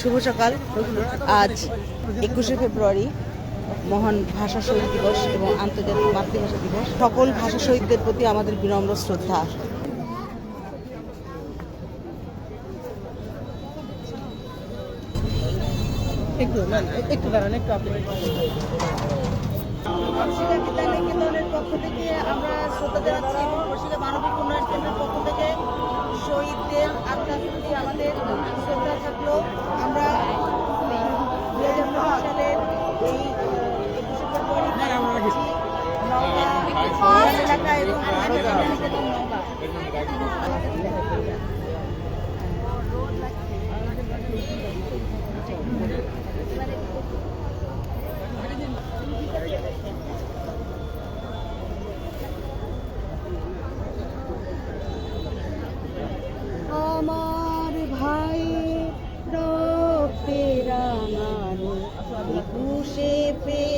শুভ সকাল। আজ একুশে ফেব্রুয়ারি মহান ভাষা শহীদ দিবস এবং আন্তর্জাতিক মাতৃভাষা দিবস। সকল ভাষা শহীদদের প্রতি আমাদের বিনম্র শ্রদ্ধা। একটু একটু দাঁড়ান একটু আপনি। বিদ্যালয় কেন্দ্রের পক্ষ থেকে আমরা শ্রদ্ধা জানাচ্ছি আমার ভাই রক্তে রাঙানো একুশে ফেব্রুয়ারি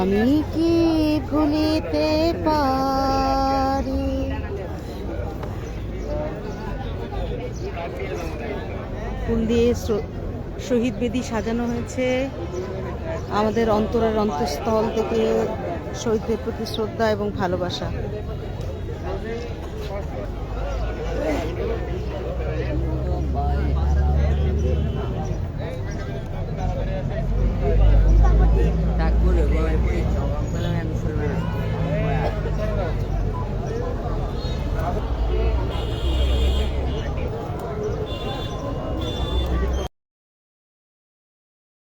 আমি কি ভুলিতে পারি? ফুল দিয়ে শহীদ বেদি সাজানো হয়েছে। আমাদের অন্তরের অন্তঃস্থল থেকে শহীদদের প্রতি শ্রদ্ধা এবং ভালোবাসা।